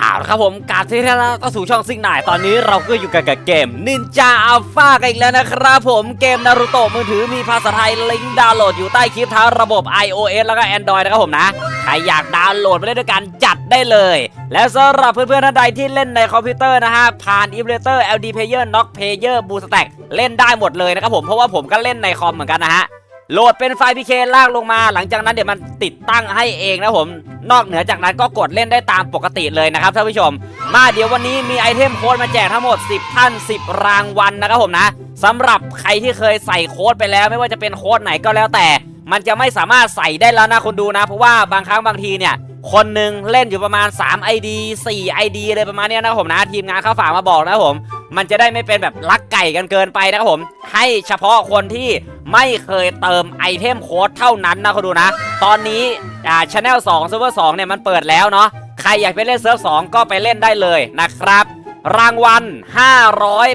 เอาละครับผมการที่เราก็สู่ช่องซิงหน่ายตอนนี้เราก็อยู่กันกับเกมนินจาอัลฟากันอีกแล้วนะครับผมเกมนารูโตะมือถือมีภาษาไทยลิงก์ดาวน์โหลดอยู่ใต้คลิปทั้งระบบ iOS แล้วก็ Android นะครับผมนะ ใครอยากดาวน์โหลดไปเล่นด้วยกันจัดได้เลย และสำหรับเพื่อนๆท่านใดที่เล่นในคอมพิวเตอร์นะฮะ ผ่าน Emulator LD Player Knock Player Boost Stack เล่นได้หมดเลยนะครับผมเพราะว่าผมก็เล่นในคอมเหมือนกันนะฮะ โหลดเป็นไฟล์ PK ลากลงมา หลังจากนั้นเดี๋ยวมันติดตั้งให้เองนะผม นอกเหนือจากนั้นก็กดเล่นได้ตามปกติเลยนะครับท่านผู้ชม มาเดี๋ยววันนี้มีไอเทมโค้ดมาแจกทั้งหมด 10 ท่าน 10 รางวัลนะครับผมนะสำหรับใครที่เคยใส่โค้ดไปแล้ว ไม่ว่าจะเป็นโค้ดไหนก็แล้วแต่ มันจะไม่สามารถใส่ได้แล้วนะคุณดูนะ เพราะว่าบางครั้งบางทีเนี่ยคนหนึ่งเล่นอยู่ประมาณ 3 ID 4 ID อะไรประมาณนี้นะผมนะทีมงานเข้าฝากมาบอกนะผม มันจะได้ไม่เป็นแบบลักไก่กันเกินไปนะครับผม ให้เฉพาะคนที่ไม่เคยเติมไอเทมโค้ดเท่านั้นนะคุณดูนะ ตอนนี้อ่าช anel 2 server 2เนี่ยมันเปิดแล้วเนาะใครอยากไปเล่นเซิร์ฟ2ก็ไปเล่นได้เลยนะครับรางวัล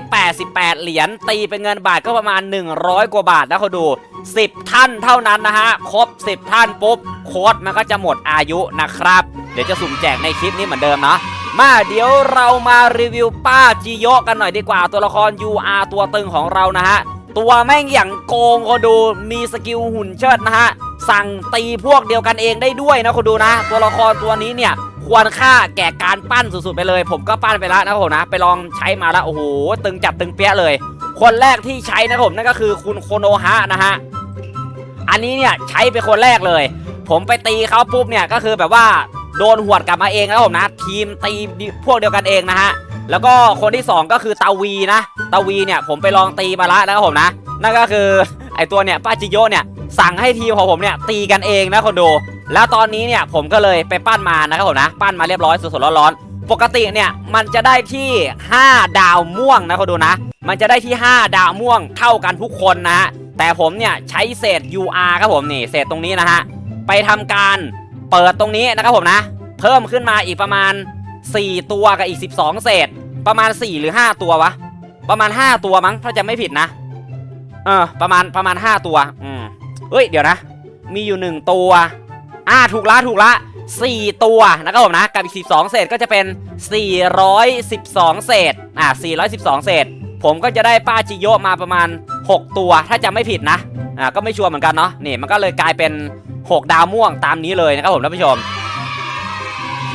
588 เหรียญ ตีเป็นเงินบาทก็ประมาณ 100 กว่าบาทนะคุณดู 10 ท่านเท่านั้นนะฮะ ครบ 10 ท่านปุ๊บ โค้ดมันก็จะหมดอายุนะครับ เดี๋ยวจะสุ่มแจกในคลิปนี้เหมือนเดิมเนาะ มาเดี๋ยวเรามารีวิวป้าจิโยะกันหน่อยดีกว่าตัวละคร UR ตัวตึงของเรานะฮะ ตัวแม่งอย่างโกงคนดูมีสกิลหุ่นเชิดนะฮะ สั่งตีพวกเดียวกันเองได้ด้วยนะคนดูนะ ตัวละครตัวนี้เนี่ยควรค่าแก่การปั้นสุดๆไปเลย ผมก็ปั้นไปแล้วนะผมนะ ไปลองใช้มาแล้วโอ้โหตึงจัดตึงเปี้ยเลย คนแรกที่ใช้นะผมนั่นก็คือคุณโคโนฮะนะฮะอันนี้เนี่ยใช้เป็นคนแรกเลย ผมไปตีเขาปุ๊บเนี่ยก็คือแบบว่า โดนหวดกลับมาเองนะครับผมนะ ทีมตีพวกเดียวกันเองนะฮะแล้วก็คนที่ 2 ก็คือตาวีนะตาวีเนี่ยผมไปลองตีมาละแล้วครับผมนะ นั่นก็คือไอตัวเนี่ยป้าจิโยเนี่ยสั่งให้ทีมของผมเนี่ยตีกันเองนะคนดู แล้วตอนนี้เนี่ยผมก็เลยไปปั้นมานะครับผมนะ ปั้นมาเรียบร้อยสดๆร้อนๆปกติเนี่ยมันจะได้ที่ 5 ดาวม่วงนะคนดูนะ มันจะได้ที่ 5 ดาวม่วงเท่ากันทุกคนนะฮะแต่ผมเนี่ยใช้เศษ UR ครับผมนี่เศษตรงนี้นะฮะไปทำการ เปิดตรงนี้นะครับผมนะ เพิ่มขึ้นมาอีกประมาณ 4 ตัวกับอีก 12 เศษ ประมาณ 4 หรือ 5 ตัววะ ประมาณ 5 ตัวมั้งถ้าจะไม่ผิดนะ เออ ประมาณประมาณ 5 ตัว อืมเฮ้ย เดี๋ยวนะ มีอยู่ 1 ตัว อ่า ถูกละ ถูกละ 4 ตัวนะครับผมนะ กับอีก 12 เศษก็จะเป็น 412 เศษ อ่า412 เศษ ผมก็จะได้ป้าจิโยมาประมาณ 6 ตัวถ้าจะไม่ผิดนะอ่าก็ไม่ชัวร์เหมือนกันเนาะนี่มันก็เลยกลายเป็น 6 ดาวม่วงตามนี้เลยนะครับผมท่านผู้ชม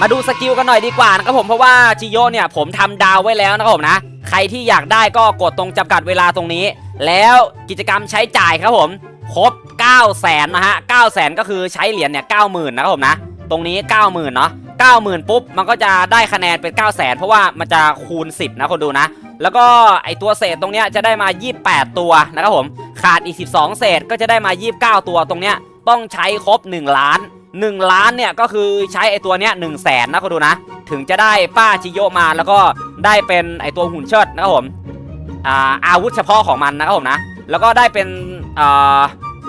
มาดูสกิลกันหน่อยดีกว่านะครับผมเพราะว่าจิโยเนี่ยผมทำดาวไว้แล้วนะครับผมนะใครที่อยากได้ก็กดตรงจำกัดเวลาตรงนี้ แล้วกิจกรรมใช้จ่ายครับผมครบ 9 0 0แสนนะฮะ9 0 0แสนก็คือใช้เหรียญเนี่ย90,000นะครับผมนะ ตรงนี้ 90,000เนาะ90,000 ปุ๊บ มันก็จะได้คะแนนเป็น 9 0 0แสนเพราะว่ามันจะคูณ 10 นะคนดูนะ แล้วก็ไอตัวเศษตรงเนี้ยจะได้มา 28 ตัวนะครับผม ขาดอีก 12 เศษก็จะได้มา 29 ตัวตรงเนี้ยต้องใช้ครบ 1 ล้าน 1 ล้านเนี่ยก็คือใช้ไอตัวเนี้ย1 0 0 0 0แสนนะคนดูนะ ถึงจะได้ป้าชิโยมาแล้วก็ได้เป็นไอตัวหุ่นเชิดนะครับผมอ่าอาวุธเฉพาะของมันนะครับผมนะ แล้วก็ได้เป็นอ่า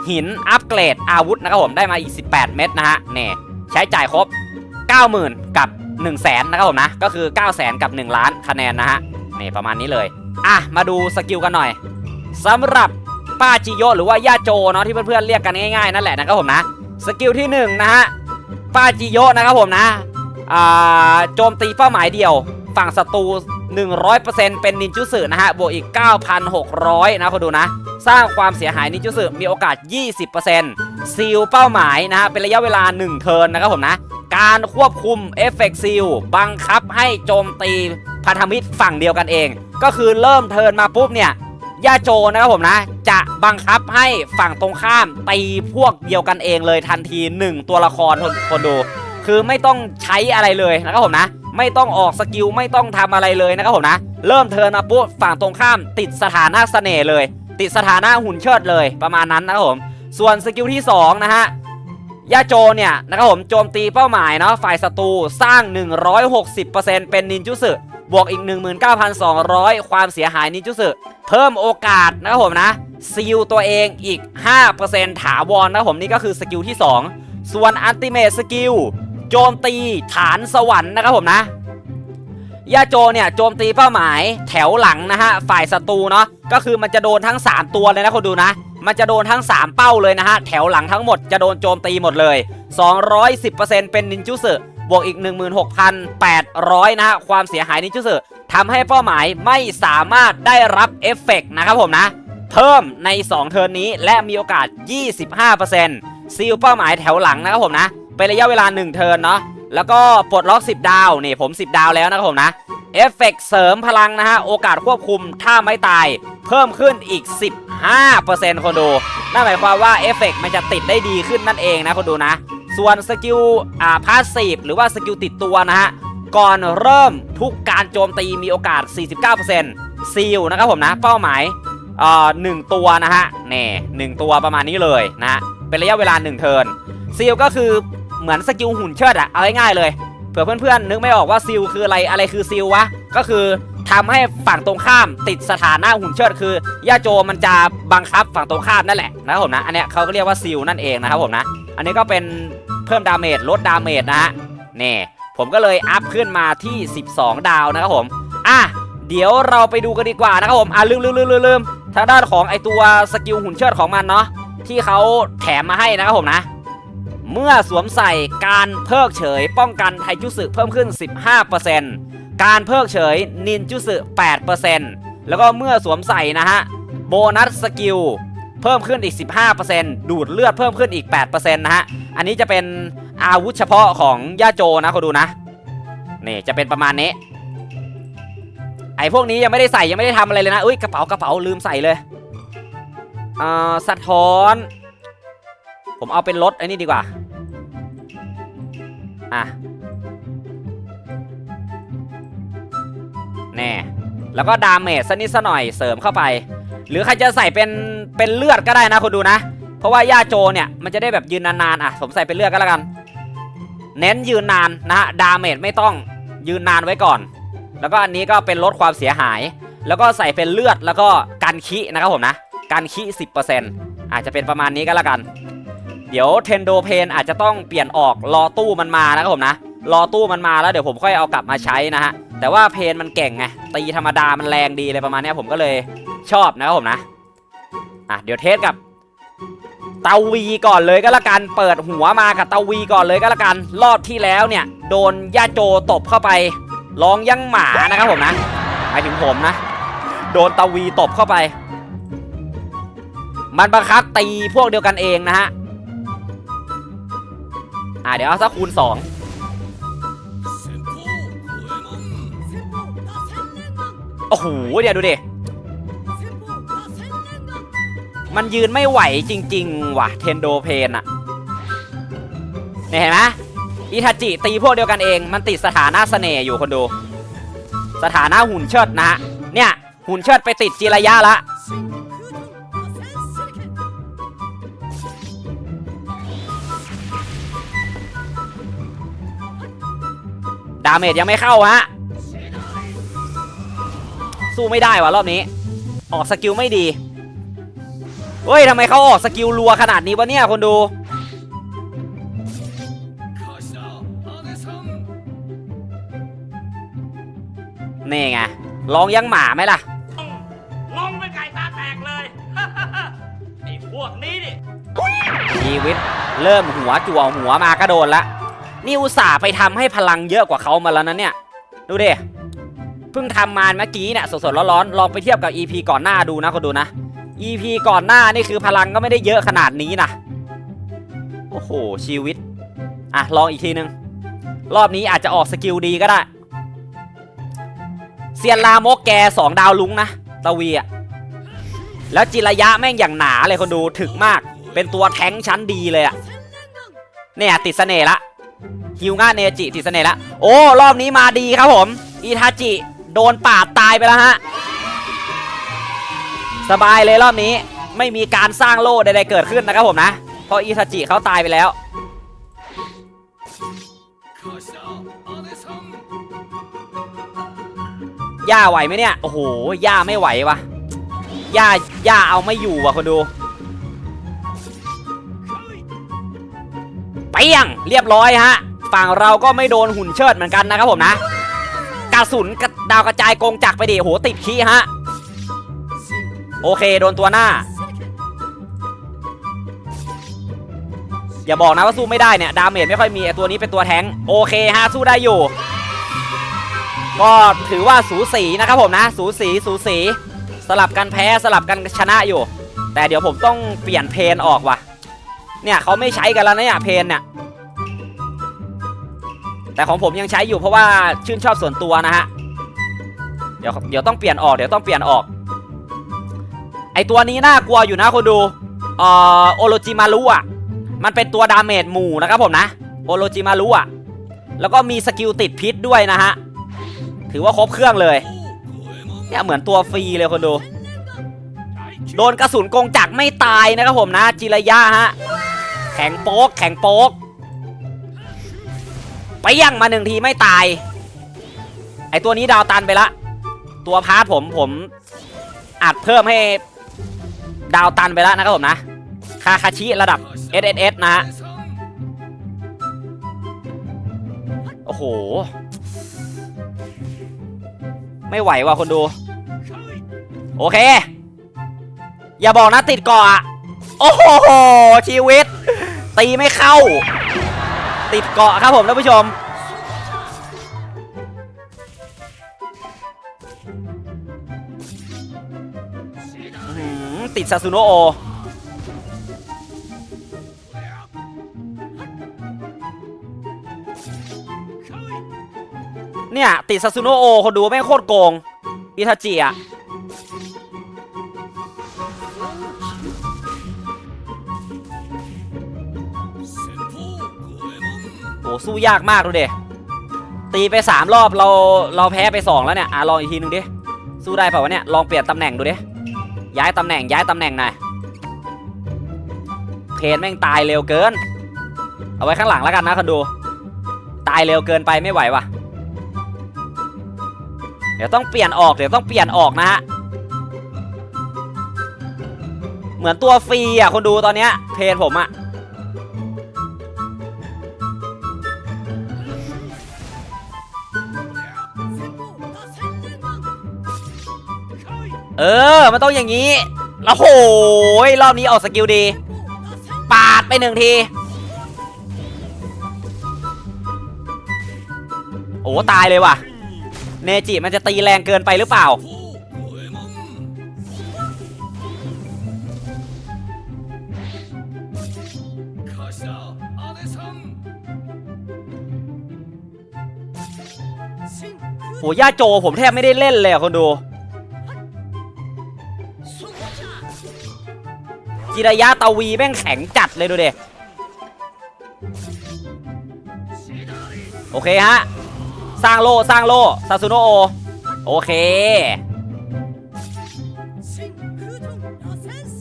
หินอัปเกรดอาวุธนะครับผมได้มาอีก 18 เม็ดนะฮะเนี่ยใช้จ่ายครบ 90,000 กับ 1 0 0 0 0แสนนะครับผมนะ ก็คือ 9 0 0แสนกับ 1 ล้านคะแนนนะฮะ นี่ประมาณนี้เลย อะ มาดูสกิลกันหน่อยสำหรับป้าจิโยหรือว่าย่าโจเนาะที่เพื่อนๆเรียกกันง่ายๆนั่นแหละนะครับผมนะ สกิลที่1นะฮะป้าจิโยนะครับผมนะอ่าโจมตีเป้าหมายเดียว ฝั่งศัตรู100%เป็นนินจุสึนะฮะบวกอีก 9,600 นะคุณดูนะ สร้างความเสียหายนินจุสึมีโอกาส 20%ซีลเป้าหมายนะฮะเป็นระยะเวลา 1 เทิร์นนะครับผมนะ การควบคุมเอฟเฟกซีลบังคับให้โจมตี พันธมิตรฝั่งเดียวกันเอง ก็คือเริ่มเทินมาปุ๊บเนี่ยย่าโจนะครับผมนะ จะบังคับให้ฝั่งตรงข้ามตีพวกเดียวกันเองเลยทันที 1 ตัวละครคนคนดู คือไม่ต้องใช้อะไรเลยนะครับผมนะ ไม่ต้องออกสกิลไม่ต้องทำอะไรเลยนะครับผมนะ เริ่มเทินมาปุ๊บฝั่งตรงข้ามติดสถานะเสน่ห์เลย ติดสถานะหุ่นเชิดเลยประมาณนั้นนะครับผมส่วนสกิลที่2นะฮะย่าโจเนี่ยนะครับผมโจมตีเป้าหมายเนาะฝ่ายศัตรูสร้าง 160%เป็นนินจุสึ บวกอีก 19,200 ความเสียหายนินจุสึเพิ่มโอกาสนะครับผมนะซีลตัวเองอีก 5%ถาวรนะครับผมนี่ก็คือสกิลที่ 2 ส่วนอันติเม e สกิลโจมตีฐานสวรรค์นะครับผมนะยาโจเนี่ยโจมตีเป้าหมายแถวหลังนะฮะฝ่ายศัตรูเนาะก็คือมันจะโดนทั้ง 3 ตัวเลยนะคนดูนะ มันจะโดนทั้ง 3 เป้าเลยนะฮะแถวหลังทั้งหมดจะโดนโจมตีหมดเลย 210%เป็นนินจุสึ บวกอีก 16,800 นะฮะความเสียหายนินจุสึทำให้เป้าหมายไม่สามารถได้รับเอฟเฟกต์นะครับผมนะ เพิ่มใน 2 เทิร์นนี้และมีโอกาส 25%ซีลเป้าหมายแถวหลังนะครับผมนะ เป็นระยะเวลา 1 เทิร์นเนาะแล้วก็ปลดล็อก 10 ดาวนี่ผม 10 ดาวแล้วนะครับผมนะเอฟเฟกต์เสริมพลังนะฮะ โอกาสควบคุมถ้าไม่ตาย เพิ่มขึ้นอีก 15%คนดู นั่นหมายความว่าเอฟเฟกต์มันจะติดได้ดีขึ้นนั่นเองนะคนดูนะ ส่วนสกิลอ่าพาสซีฟหรือว่าสกิลติดตัวนะฮะ ก่อนเริ่มทุกการโจมตีมีโอกาส 49%ซีลนะครับผมนะ เป้าหมายเอ่อหนึ่งตัวนะฮะแน่หนึ่งตัวประมาณนี้เลยนะฮะเป็นระยะเวลา 1 เทิร์นซีลก็คือเหมือนสกิลหุ่นเชิดอะเอาง่ายๆเลยเผื่อเพื่อนๆนึกไม่ออกว่าซิลคืออะไรอะไรคือซิลวะก็คือทำให้ฝั่งตรงข้ามติดสถานะหุ่นเชิดคือย่าโจมันจะบังคับฝั่งตรงข้ามนั่นแหละนะครับผมนะอันเนี้ยเขาก็เรียกว่าซิลนั่นเองนะครับผมนะ อันนี้ก็เป็น เพิ่มดาเมจลดดาเมจนะฮะนี่ผมก็เลยอัพขึ้นมาที่ 12 ดาวนะครับผม อะ เดี๋ยวเราไปดูกันดีกว่านะครับผม อะลืมลืมลืมลืมทางด้านของไอตัวสกิลหุ่นเชิดของมันเนาะที่เขาแถมมาให้นะครับผมนะ เมื่อสวมใส่การเพิกเฉย ป้องกันไทจุสึเพิ่มขึ้น 15%การเพิกเฉยนินจุสึ8%แล้วก็เมื่อสวมใส่นะฮะโบนัสสกิล เพิ่มขึ้นอีก 15%ดูดเลือดเพิ่มขึ้นอีก 8%นะฮะ อันนี้จะเป็นอาวุธเฉพาะของย่าโจนะเขาดูนะ นี่จะเป็นประมาณนี้ ไอ้พวกนี้ยังไม่ได้ใส่ยังไม่ได้ทำอะไรเลยนะ อุ้ยกระเป๋ากระเป๋าลืมใส่เลยเอ่อสะท้อน ผมเอาเป็นรถไอ้นี่ดีกว่า อะแน่แล้วก็ดาเมจสักนิดสักหน่อยเสริมเข้าไป หรือใครจะใส่เป็น เป็นเลือดก็ได้นะคุณดูนะ เพราะว่าย่าโจเนี่ยมันจะได้แบบยืนนานๆอะผมใส่เป็นเลือดก็แล้วกัน เน้นยืนนานนะฮะดาเมจไม่ต้องยืนนานไว้ก่อน แล้วก็อันนี้ก็เป็นลดความเสียหาย แล้วก็ใส่เป็นเลือดแล้วก็กันคินะครับผมนะกันคิ10%อาจจะเป็นประมาณนี้ก็แล้วกัน เดี๋ยวเทนโดเพนอาจจะต้องเปลี่ยนออกรอตู้มันมานะครับผมนะรอตู้มันมาแล้วเดี๋ยวผมค่อยเอากลับมาใช้นะฮะแต่ว่าเพนมันเก่งไงตีธรรมดามันแรงดีเลยประมาณนี้ผมก็เลยชอบนะครับผมนะ อะเดี๋ยวเทสกับเตาวีก่อนเลยก็แล้วกันเปิดหัวมากับเตาวีก่อนเลยก็แล้วกัน รอบที่แล้วเนี่ย โดนย่าโจตบเข้าไปร้องยังหมานะครับผมนะหมายถึงผมนะ โดนเตาวีตบเข้าไป มันบังคับตีพวกเดียวกันเองนะฮะอะเดี๋ยวเอาสักคูณสองโอ้โหเดี๋ยวดูดิ มันยืนไม่ไหวจริง ๆ ว่ะเทนโดเพนอะเนี่ยเห็นไหมอิทาจิตีพวกเดียวกันเอง มันติดสถานะเสน่ห์อยู่คนดู สถานะหุ่นเชิดนะฮะ เนี่ย หุ่นเชิดไปติดจิระยะละ ดาเมจยังไม่เข้าฮะ สู้ไม่ได้ว่ะรอบนี้ ออกสกิลไม่ดี เฮ้ยทำไมเขาออกสกิลรัวขนาดนี้วะเนี่ยคนดู นี่ไงลองยังหมาไหมล่ะงงเป็นไก่ตาแตกเลย ไอ้พวกนี้นี่ชีวิตเริ่มหัวจั่วหัวมาก็โดนละ นี่อุตส่าห์ไปทำให้พลังเยอะกว่าเขามาแล้วนะเนี่ย ดูดิ เพิ่งทำมาเมื่อกี้เนี่ยสดๆร้อนๆ ลองไปเทียบกับ EP ก่อนหน้าดูนะคนดูนะ EP ก่อนหน้านี่คือพลังก็ไม่ได้เยอะขนาดนี้นะ โอ้โห ชีวิต อะ ลองอีกทีนึง รอบนี้อาจจะออกสกิลดีก็ได้ เซียนลามกแกสองดาวลุงนะตะวีอะแล้วจิระยะแม่งอย่างหนาเลยคนดูถึกมาก เป็นตัวแท้งชั้นดีเลยอะเนี่ยติดเสน่ห์ละฮิวง่าเนจิติดเสน่ห์ละโอ้ รอบนี้มาดีครับผมอิทาจิ โดนปาดตายไปแล้วฮะ สบายเลยรอบนี้ไม่มีการสร้างโล่ใดๆเกิดขึ้นนะครับผมนะ เพราะอิทาจิเขาตายไปแล้ว ย่าไหวไหมเนี่ย โอ้โห ย่าไม่ไหววะย่าย่าเอาไม่อยู่ว่ะคนดูเปี้ยงเรียบร้อยฮะ ฝั่งเราก็ไม่โดนหุ่นเชิดเหมือนกันนะครับผมนะ กระสุนกระดาวกระจายกงจักไปดิโหติดขี้ฮะ โอเค โดนตัวหน้า อย่าบอกนะว่าสู้ไม่ได้เนี่ย ดาเมจไม่ค่อยมีไอตัวนี้เป็นตัวแทงโอเคฮะสู้ได้อยู่ ก็ถือว่าสูสีนะครับผมนะ สูสีสูสี สลับกันแพ้สลับกันชนะอยู่ แต่เดี๋ยวผมต้องเปลี่ยนเพนออกว่ะ เนี่ยเขาไม่ใช้กันแล้วนะเนี่ยเพนเนี่ยแต่ของผมยังใช้อยู่เพราะว่าชื่นชอบส่วนตัวนะฮะ เดี๋ยวเดี๋ยวต้องเปลี่ยนออกเดี๋ยวต้องเปลี่ยนออก ไอตัวนี้น่ากลัวอยู่นะคนดูเอ่อโอโรจิมารุอะ มันเป็นตัวดาเมจหมู่นะครับผมนะโอโรจิมารุอะ แล้วก็มีสกิลติดพิษด้วยนะฮะ ถือว่าครบเครื่องเลย เนี่ยเหมือนตัวฟรีเลยคนดู โดนกระสุนกงจักไม่ตายนะครับผมนะ จิระยะฮะ แข็งโป๊กแข็งโป๊กไปยั่งมาหนึ่งทีไม่ตาย ไอตัวนี้ดาวตันไปละ ตัวพาร์ทผมผมอัดเพิ่มให้ ดาวตันไปแล้วนะครับผมนะ คาคาชิระดับ SSS นะฮะ โอ้โห ไม่ไหวว่ะคนดู โอเค อย่าบอกนะติดเกาะอะโอ้โห ชีวิต ตีไม่เข้า ติดเกาะครับผมท่านผู้ชม ติดซาซูโนโอเนี่ย ติดซาซูโนโอคนดูแม่งโคตรโกง อิทาจิอะโหสู้ยากมากดูเดตีไปสามรอบเราเราแพ้ไปสองแล้วเนี่ย อะลองอีกทีนึงดิ สู้ได้เปล่าวะเนี่ย ลองเปลี่ยนตำแหน่งดูดิ ย้ายตำแหน่งย้ายตำแหน่งหน่อยเพนแม่งตายเร็วเกิน เอาไว้ข้างหลังแล้วกันนะคนดู ตายเร็วเกินไปไม่ไหวว่ะเดี๋ยวต้องเปลี่ยนออกเดี๋ยวต้องเปลี่ยนออกนะฮะเหมือนตัวฟรีอะคนดูตอนเนี้ยเพนผมอะ เออ มันต้องอย่างนี้แล้วโหยรอบนี้ออกสกิลดี ปาดไปหนึ่งที โอ้ตายเลยว่ะ เนจิมันจะตีแรงเกินไปหรือเปล่า โหย่าโจผมแทบไม่ได้เล่นเลยอะคนดู จิระยะตวีแม่งแข็งจัดเลยดูเดโอเคฮะ สร้างโลสร้างโลซาซูโนโอ โอเค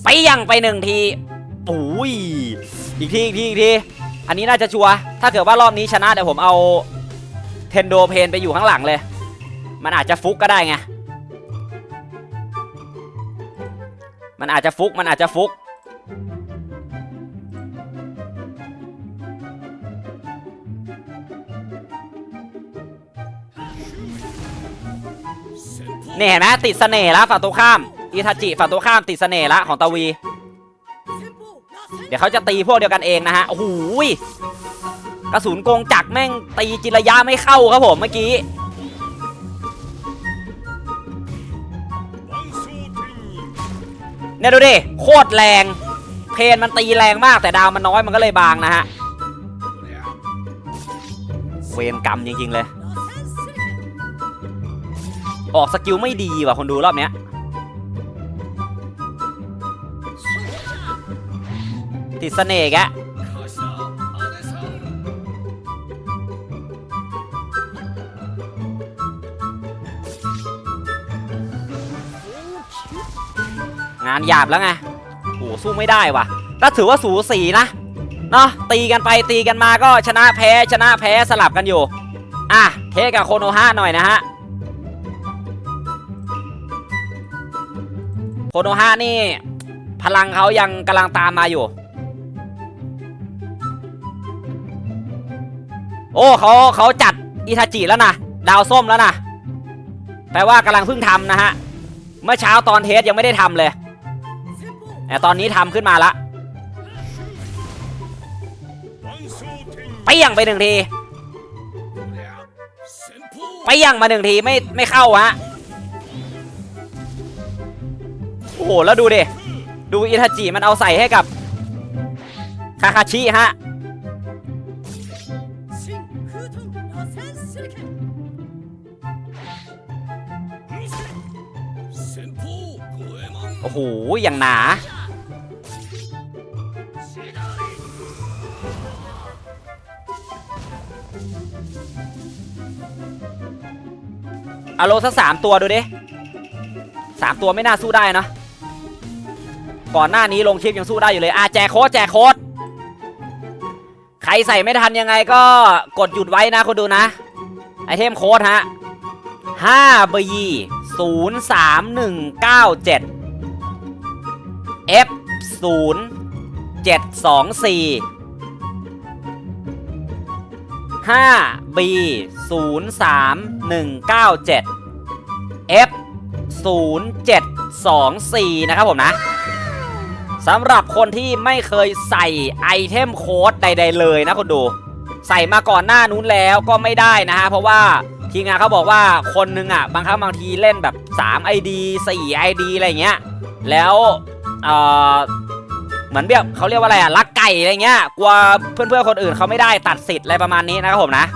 ไปยังไปหนึ่งทีอุ้ยอีกทีอีกทีอีกที อันนี้น่าจะชัว ถ้าเกิดว่ารอบนี้ชนะเดี๋ยวผมเอาเทนโดเพนไปอยู่ข้างหลังเลย มันอาจจะฟุกก็ได้ไง มันอาจจะฟุก มันอาจจะฟุก นี่เห็นไหมติดเสน่ห์แล้วฝั่งตรงข้ามอิทาจิฝั่งตรงข้ามติดเสน่ห์แล้วของตาวี เดี๋ยวเขาจะตีพวกเดียวกันเองนะฮะโอ้โหยกระสุนโกงจักแม่งตีจิระยะไม่เข้าครับผมเมื่อกี้เนี่ยดูดิโคตรแรง เพนมันตีแรงมากแต่ดาวมันน้อยมันก็เลยบางนะฮะเวรกรรมจริงๆเลย ออกสกิลไม่ดีว่ะคนดูรอบเนี้ยติดเสน่ห์แกงานหยาบแล้วไงโอ้สู้ไม่ได้ว่ะ ก็ถือว่าสูสีนะ เนาะตีกันไปตีกันมาก็ชนะแพ้ชนะแพ้สลับกันอยู่ อะ เทกับโคโนฮะหน่อยนะฮะ โคโนฮะนี่ พลังเขายังกำลังตามมาอยู่ โอ้เขาเขาจัดอิทาจิแล้วนะดาวส้มแล้วนะแปลว่ากำลังเพิ่งทำนะฮะ เมื่อเช้าตอนเทสยังไม่ได้ทำเลย แต่ตอนนี้ทำขึ้นมาละเปี้ยงไปหนึ่งทีเปี้ยงมาหนึ่งทีไม่ไม่เข้าฮะ โอ้โหแล้วดูดิดูอิทาจิมันเอาใส่ให้กับคาคาชิฮะโอ้โหอย่างหนาอโลสักสามตัวดูดิสามตัวไม่น่าสู้ได้นะ ก่อนหน้านี้ลงคลิปยังสู้ได้อยู่เลยอะแจกโค้ดแจกโค้ดใครใส่ไม่ทันยังไงก็กดหยุดไว้นะคนดูนะ ไอเทมโค้ดฮะ5 b 0 3 1 9 7 F 0 7 2 4 5 B 0 3 1 9 7 F 0 7 2 4นะครับผมนะ สำหรับคนที่ไม่เคยใส่ไอเทมโค้ดใด ๆ เลยนะคนดู ใส่มาก่อนหน้านู้นแล้วก็ไม่ได้นะฮะเพราะว่าทีมงานเขาบอกว่าคนนึงอะบางครั้งบางทีเล่นแบบ 3 ID 4 ID อะไรเงี้ยแล้วเอ่อเหมือนแบบเขาเรียกว่าอะไรอะลักไก่อะไรเงี้ยกลัวเพื่อนๆคนอื่นเขาไม่ได้ตัดสิทธิ์อะไรประมาณนี้นะครับผมนะ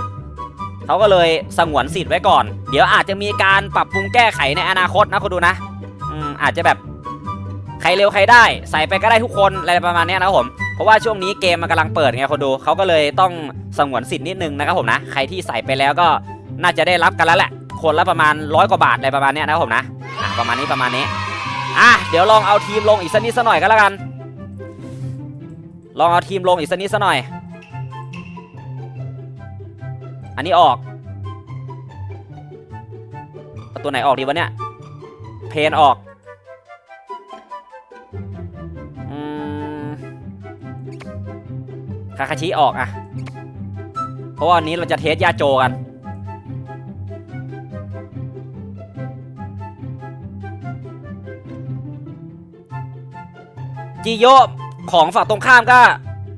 เขาก็เลยสงวนสิทธิ์ไว้ก่อน เดี๋ยวอาจจะมีการปรับปรุงแก้ไขในอนาคตนะคุณดูนะอืมอาจจะแบบ ใครเร็วใครได้ ใส่ไปก็ได้ทุกคนอะไรประมาณนี้นะครับผมเพราะว่าช่วงนี้เกมมันกำลังเปิดไงคนดูเขาก็เลยต้องสงวนสิทธิ์นิดนึงนะครับผมนะใครที่ใส่ไปแล้วก็น่าจะได้รับกันแล้วแหละ คนละประมาณร้อยกว่าบาทอะไรประมาณนี้นะครับผมนะอะประมาณนี้ประมาณนี้อะเดี๋ยวลองเอาทีมลงอีกสักนิดสักหน่อยก็แล้วกัน ลองเอาทีมลงอีกสักนิดสักหน่อย อันนี้ออกเอาตัวไหนออกดีวะเนี่ยเพนออก คาคาชิออกอะเพราะว่าวันนี้เราจะเทสยาโจกันจิโยของฝั่งตรงข้ามก็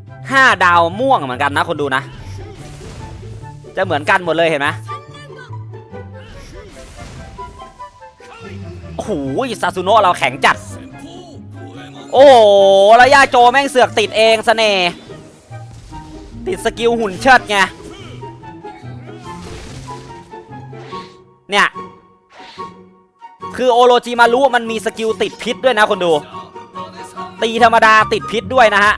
5 ดาวม่วงเหมือนกันนะคนดูนะ จะเหมือนกันหมดเลยเห็นไหมโอ้โหซาซูโนะเราแข็งจัด โอ้โหแล้วย่าโจแม่งเสือกติดเองเสน่ห์ ติดสกิลหุ่นเชิดไง เนี่ย คือโอโรจิมารุมันมีสกิลติดพิษด้วยนะคนดู ตีธรรมดาติดพิษด้วยนะฮะ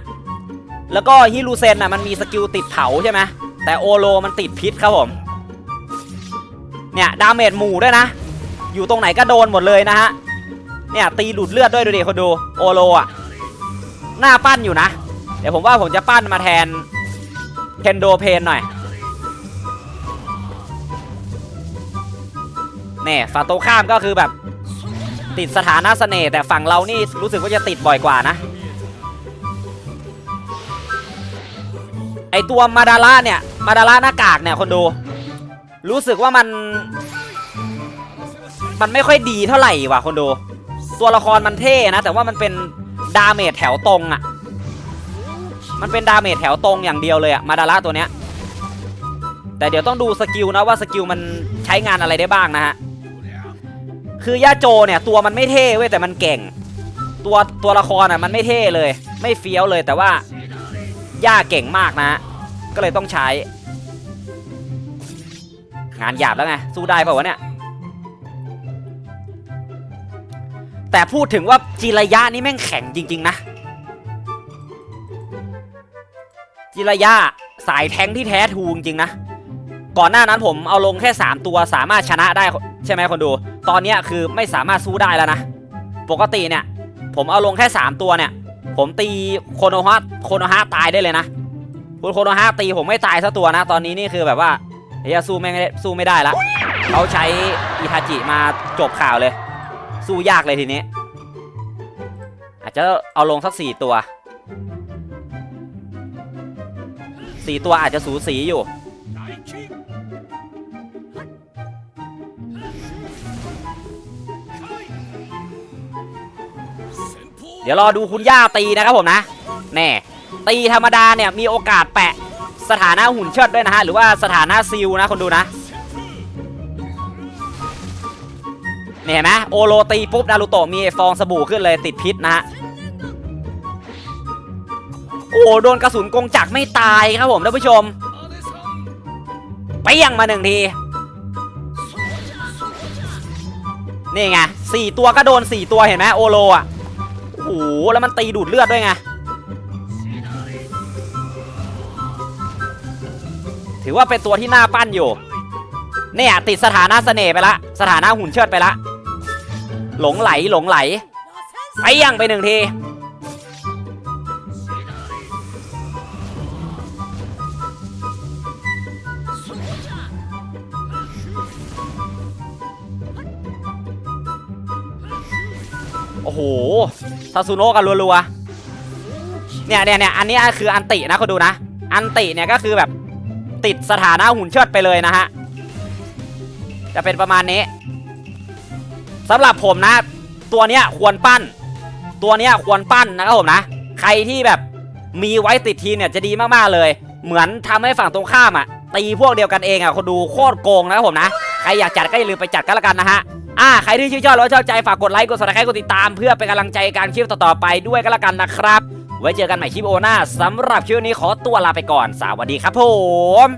แล้วก็ฮิรูเซนน่ะมันมีสกิลติดเผาใช่ไหมแต่โอโลมันติดพิษครับผม เนี่ย ดาเมจหมู่ด้วยนะ อยู่ตรงไหนก็โดนหมดเลยนะฮะ เนี่ยตีดูดเลือดด้วยดูดิคนดูโอโลอะ หน้าปั้นอยู่นะ เดี๋ยวผมว่าผมจะปั้นมาแทน เทนโดเพนหน่อยเนี่ยฝั่งตรงข้ามก็คือแบบติดสถานะเสน่ห์แต่ฝั่งเรานี่รู้สึกว่าจะติดบ่อยกว่านะ ไอตัวมาดาระเนี่ย มาดาระหน้ากากเนี่ยคนดู รู้สึกว่ามัน มันไม่ค่อยดีเท่าไหร่ว่ะคนดู ตัวละครมันเท่นะ แต่ว่ามันเป็นดาเมจแถวตรงอะ่ะ มันเป็นดาเมจแถวตรงอย่างเดียวเลยอะมาดาระตัวเนี้ยแต่เดี๋ยวต้องดูสกิลนะว่าสกิลมันใช้งานอะไรได้บ้างนะฮะคือย่าโจเนี่ยตัวมันไม่เท่เว้ยแต่มันเก่ง ตัวตัวละครอะมันไม่เท่เลย ไม่เฟี้ยวเลยแต่ว่าย่าเก่งมากนะฮะก็เลยต้องใช้ งานหยาบแล้วไงสู้ได้เปล่าวะเนี่ยแต่พูดถึงว่าจิระยะนี่แม่งแข็งจริง ๆ นะ จิระยะสายแทงที่แท้ทูจริงนะ ก่อนหน้านั้นผมเอาลงแค่ 3 ตัวสามารถชนะได้ใช่ไหมคนดู ตอนนี้คือไม่สามารถสู้ได้แล้วนะ ปกติเนี่ย ผมเอาลงแค่ 3 ตัวเนี่ย ผมตีโคโนฮะโคโนฮะตายได้เลยนะคุณโคโนฮะตีผมไม่ตายสักตัวนะ ตอนนี้นี่คือแบบว่าเฮียสู้ไม่ได้สู้ไม่ได้ละเขาใช้อิทาจิมาจบข่าวเลย สู้ยากเลยทีนี้ อาจจะเอาลงสักสี่ตัว สี่ตัวอาจจะสูสีอยู่ เดี๋ยวรอดูคุณย่าตีนะครับผมนะ แน่ ตีธรรมดาเนี่ยมีโอกาสแปะสถานะหุ่นเชิดด้วยนะฮะ หรือว่าสถานะซิลนะคนดูนะเนี่ยนไหมโอโรตีปุ๊บนารูโตะมีฟองสบู่ขึ้นเลยติดพิษนะฮะ โอ้โหโดนกระสุนกงจักไม่ตายครับผมท่านผู้ชมไปยังมาหนึ่งทีนี่ไงสี่ตัวก็โดนสี่ตัวเห็นไหมโอโลอะโอ้โหแล้วมันตีดูดเลือดด้วยไงถือว่าเป็นตัวที่น่าปั้นอยู่เนี่ยติดสถานะเสน่ห์ไปละ สถานะหุ่นเชิดไปละ หลงไหลหลงไหล ไปยังไปหนึ่งที โอ้โหซาซูโนะกันรัวๆเนี่ยเนี่ยเนี่ยอันนี้คืออันตินะเขาดูนะ อันติเนี่ยก็คือแบบติดสถานะหุ่นเชิดไปเลยนะฮะ จะเป็นประมาณนี้สำหรับผมนะ ตัวเนี้ยควรปั้น ตัวเนี้ยควรปั้นนะครับผมนะ ใครที่แบบมีไว้ติดทีเนี่ยจะดีมากๆเลย เหมือนทำให้ฝั่งตรงข้ามอะตีพวกเดียวกันเองอะคนดูโคตรโกงนะครับผมนะ ใครอยากจัดก็อย่าลืมไปจัดกันละกันนะฮะ อ่าใครที่ชื่นชอบแล้วชอบใจฝากกดไลค์กดซับสไคร้กดติดตามเพื่อเป็นกำลังใจการคลิปต่อๆไปด้วยก็แล้วกันนะครับ ไว้เจอกันใหม่คลิปโอหน้าสำหรับคลิปนี้ขอตัวลาไปก่อน สวัสดีครับผม